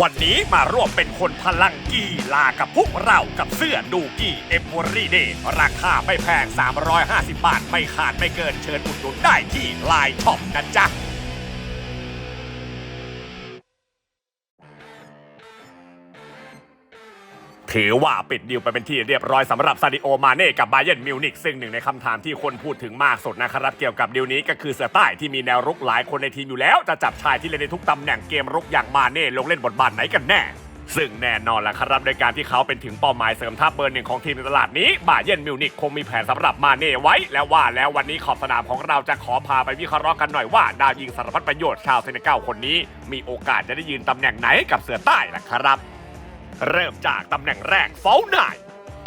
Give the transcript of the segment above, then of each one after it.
วันนี้มาร่วมเป็นคนพลังกีฬากับพวกเรากับเสื้อดูกี้เอม o รีเดราคาไม่แพง 350 บาท ไม่ขาดไม่เกินเชิญอุดหนุนได้ที่ไลน์ช็อปนะจ๊ะ ถือว่าปิดดีลไปเป็นที่เรียบร้อยสำหรับซาดิโอมาเน่กับบาเยนมิวนิกซึ่งหนึ่งในคำถามที่คนพูดถึงมากสุดนะครับ เกี่ยวกับดีลนี้ก็คือเสือใต้ที่มีแนวรุกหลายคนในทีมอยู่แล้ว จะจับชายที่เล่นในทุกตำแหน่งเกมรุกอย่างมาเน่ลงเล่นบทบาทไหนกันแน่ซึ่งแน่นอนละครับในการที่เขาเป็นถึงเป้าหมายเสริมทัพเบอร์หนึ่งของทีมในตลาดนี้บาเยนมิวนิกคงมีแผนสำหรับมาเน่ไว้ แล้วว่าแล้ววันนี้ขอบสนามของเราจะขอพาไปวิเคราะห์กันหน่อยว่า ดาวยิงสารพัดประโยชน์ชาวเซเนกัลคนนี้ มีโอกาสจะได้ยืนตำแหน่งไหนกับเสือใต้ล่ะครับ เริ่มจากตำแหน่งแรกเฝ้าหน่าย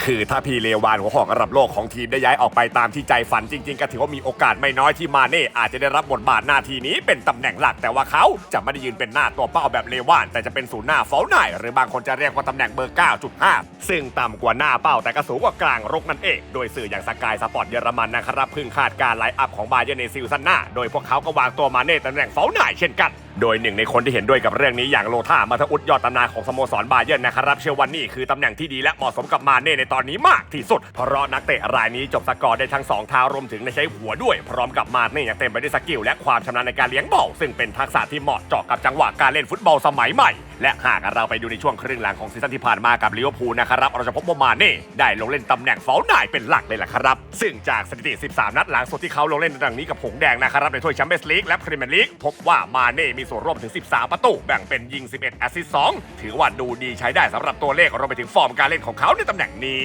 คือถ้าพีเลวานหัวหอกระดับโลกของทีมได้ย้ายออกไปตามที่ใจฝันจริง ๆ ก็ถือว่ามีโอกาสไม่น้อยที่มาเน่อาจจะได้รับบทบาทหน้าที่นี้เป็นตำแหน่งหลักแต่ว่าเขาจะไม่ได้ยืนเป็นหน้าตัวเป้าแบบเลวาน แต่จะเป็นศูนย์หน้าเฝ้าหน่ายหรือบางคนจะเรียกว่าตำแหน่งเบอร์ 9.5 ซึ่งต่ำกว่าหน้าเป้าแต่ก็สูงกว่ากลางรกนั่นเองโดยสื่ออย่างสกายสปอร์ตเยอรมันนะครับพิ่งคาดการไลน์อัพของบาเยร์นในซีซั่นหน้าโดยพวกเขาก็วางตัวมาเน่ตำแหน่งเฝ้าหน่ายเช่นกันโดยหนึ่งในคนที่เห็นด้วยกับเรื่องนี้อย่างโลธามาทอุดยอดตำนานของสโมสรบาเยิร์นนะครับเชื่อว่านี่คือตำแหน่งที่ดีและเหมาะสมกับมาเน่ในตอนนี้มากที่สุด เพราะนักเตะรายนี้จบสกอร์ได้ทั้งสองเท้ารวมถึงในใช้หัวด้วย พร้อมกับมาเน่ยังเต็มไปด้วยสกิลและความชำนาญในการเลี้ยงบอลซึ่งเป็นทักษะที่เหมาะเจาะกับจังหวะการเล่นฟุตบอลสมัยใหม่ และหากเราไปดูในช่วงครึ่งหลังของซีซั่นที่ผ่านมากับลิเวอร์พูลนะครับเราจะพบว่ามาเน่ได้ลงเล่นตำแหน่งเฝ้าหน่ายเป็นหลักเลยล่ะครับ ซึ่งจากสถิติ 13 นัดหลังสุดที่เขาลงเล่นในตำแหน่งนี้กับหงแดงนะครับในถ้วยแชมเปี้ยนส์ลีกและพรีเมียร์ลีกพบว่ามาเน่มีส่วนร่วมถึง 13 ประตู แบ่งเป็นยิง 11 แอสซิสต์2ถือว่าดูดีใช้ได้สำหรับตัวเลขรวมไปถึงฟอร์มการเล่นของเขาในตำแหน่งนี้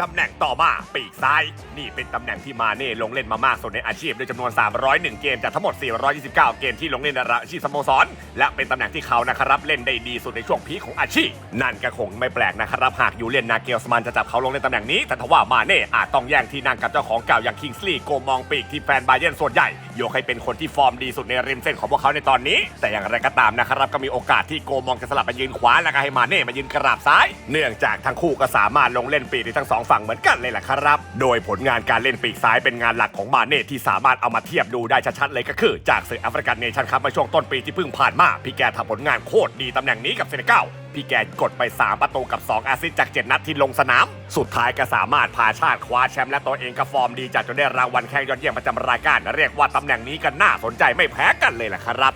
ตำแหน่งต่อมาปีกซ้าย นี่เป็นตำแหน่งที่มาเน่ลงเล่นมามากสุดในอาชีพด้วยจำนวน 301 เกมจากทั้งหมด 429 เกมที่ลงเล่นในอาชีพสโมสร และเป็นตำแหน่งที่เขานะครับเล่นได้ดีสุดในช่วงพีคของอาชีพ นั่นก็คงไม่แปลกนะครับหากยูเลียนนาเกลสมันจะจับเขาลงในตำแหน่งนี้ แต่ทว่ามาเน่อาจต้องแย่งที่นั่งกับเจ้าของเก่าอย่างคิงส์ลีย์โกมองปีกที่แฟนบาเยร์นส่วนใหญ่โยกให้เป็นคนที่ฟอร์มดีสุดในริมเส้นของพวกเขาในตอนนี้ แต่อย่างไรก็ตามนะครับก็มีโอกาสที่โกมองจะสลับมายืนขวาแล้วก็ให้มาเน่มายืนกราบซ้าย เนื่องจากทั้งคู่ก็สามารถลงเล่นปีกได้ทั้งสองฝั่งเหมือนกันเลยแหละครับ โดยผลงานการเล่นปีกซ้ายเป็นงานหลักของมาเน่ที่สามารถเอามาเทียบดูได้ชัดๆเลยก็คือ จากศึกแอฟริกันเนชั่นคัพมาช่วงต้นปีที่เพิ่งผ่านมาพี่แกทำผลงานโคตรดีตำแหน่งนี้กับเซเนกัลพี่แกกดไป 3 ประตูกับ2แอสซิสจาก 7 นัดที่ลงสนาม สุดท้ายก็สามารถพาชาติคว้าแชมป์และตัวเองก็ฟอร์มดีจัดจนได้รางวัลแข่งยอดเยี่ยมประจำรายการ เรียกว่าตำแหน่งนี้ก็น่าสนใจไม่แพ้กันเลยแหละครับ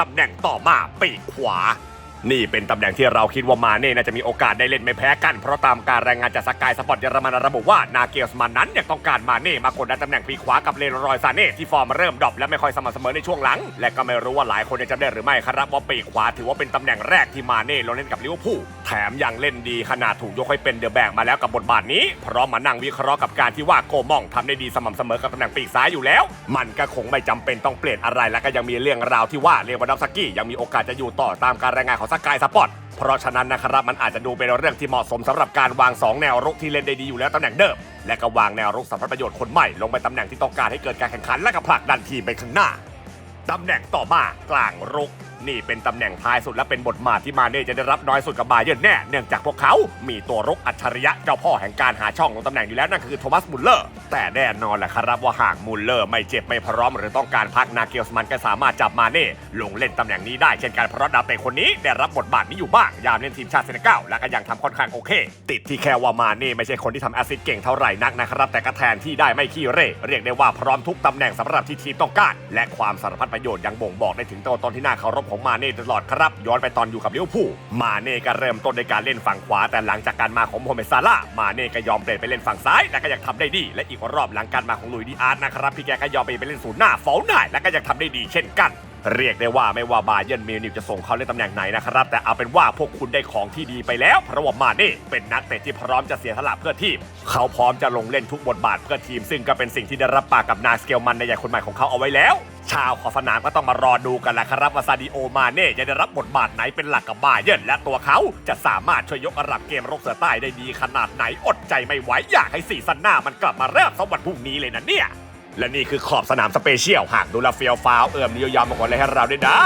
ตำแหน่งต่อมาปีกขวา นี่เป็นตำแหน่งที่เราคิดว่ามาเน่น่าจะมีโอกาสได้เล่นไม่แพ้กัน เพราะตามการรายงานจากสกายสปอร์ตเยอรมันระบุว่านาเกลสมันนั้นยังต้องการมาเน่มากดดันตำแหน่งปีกขวากับเลนรอยซาเน่ที่ฟอร์มเริ่มดรอปและไม่ค่อยสม่ำเสมอในช่วงหลัง และก็ไม่รู้ว่าหลายคนจะจำได้หรือไม่ครับว่าปีกขวาถือว่าเป็นตำแหน่งแรกที่มาเน่ลงเล่นกับลิเวอร์พูลแถมยังเล่นดีขนาดถูกยกให้เป็นเดอะแบกมาแล้วกับบทบาทนี้เพราะมานั่งวิเคราะห์กับการที่ว่าโกมองทำได้ดีสม่ำเสมอกับตำแหน่งปีกซ้ายอยู่แล้ว มันก็คงไม่จำเป็นต้องเปลี่ยนอะไรและก็ยังมีเรื่องราวที่ว่าเลวานดอฟสกี้ยังมีโอกาสจะอยู่ต่อตามการรายงานของสกายสปอร์ตเพราะฉะนั้นนะครับมันอาจจะดูเป็นเรื่องที่เหมาะสมสำหรับการวาง 2 แนวรุกที่เล่นได้ดีอยู่แล้วตำแหน่งเดิม และก็วางแนวรุกสำหรับประโยชน์คนใหม่ลงไปตำแหน่งที่ต้องการให้เกิดการแข่งขันและก็ผลักดันทีมไปข้างหน้าตำแหน่งต่อมากลางรุก นี่เป็นตำแหน่งท้ายสุดและเป็นบทบาทที่มาเน่จะได้รับน้อยสุดกับบาเยิร์นแน่ เนื่องจากพวกเขา มีตัวรุกอัจฉริยะเจ้าพ่อแห่งการหาช่องลงตำแหน่งอยู่แล้วนั่นคือโทมัสมุลเลอร์ แต่แน่นอนแหละครับว่าหากมุลเลอร์ไม่เจ็บไม่พร้อมหรือต้องการพักนาเกลสมันก็สามารถจับมาเน่ลงเล่นตำแหน่งนี้ได้เช่นกันเพราะดาวเตะคนนี้ได้รับบทบาทนี้อยู่บ้างยามเล่นทีมชาติเซเนกัลและก็ยังทำค่อนข้างโอเค ติดที่แค่ว่ามาเน่ไม่ใช่คนที่ทำแอสซิสต์เก่งเท่าไหร่นักนะครับแต่ก็แทนที่ได้ไม่ขี้เร่เรียกได้ว่าพร้อมทุกตำแหน่งสำหรับที่ทีมต้องการและความสารพัดประโยชน์ยังบ่งบอกได้ถึงตัวตนที่น่าเคารพของมาเน่ตลอดครับ ย้อนไปตอนอยู่กับลิเวอร์พูลมาเน่ก็เริ่มต้นในการเล่นฝั่งขวา แต่หลังจากการมาของโมฮัมเมซาลามาเน่ก็ยอมเปลี่ยนไปเล่นฝั่งซ้าย และก็ยังทำได้ดี และอีกรอบหลังการมาของลุยดีอาร์ตนะครับพี่แกก็ยอมไปเป็นเล่นศูนย์หน้าเฝ้าหน่ายและก็ยังทำได้ดีเช่นกัน เรียกได้ว่าไม่ว่าบาเยิร์นมิวนิกจะส่งเขาเล่นตำแหน่งไหนนะครับ แต่เอาเป็นว่าพวกคุณได้ของที่ดีไปแล้วเพราะว่ามาเน่เป็นนักเตะที่พร้อมจะเสียสละเพื่อทีม เขาพร้อมจะลงเล่นทุกบทบาทเพื่อทีม ซึ่งก็เป็นสิ่งที่ได้รับปากกับนาสเกลมันในใหญ่คนใหม่ของเขาเอาไว้แล้ว ชาวขอสนามก็ต้องมารอดูกันแหละครับว่าซาดิโอมาเน่จะได้รับบทบาทไหนเป็นหลักกับบาเยิร์นและตัวเขาจะสามารถช่วยยกระดับเกมรกเสือใต้ได้ดีขนาดไหนอดใจไม่ไหวอยากให้ซีซั่นหน้ามันกลับมาเริ่มสักวันพรุ่งนี้เลยนะเนี่ย และนี่คือขอบสนามสเปเชียล หากดูแลเฟียวฟ้าวเอิ่มนิยมมากกว่าเลยให้เราด้วยนะ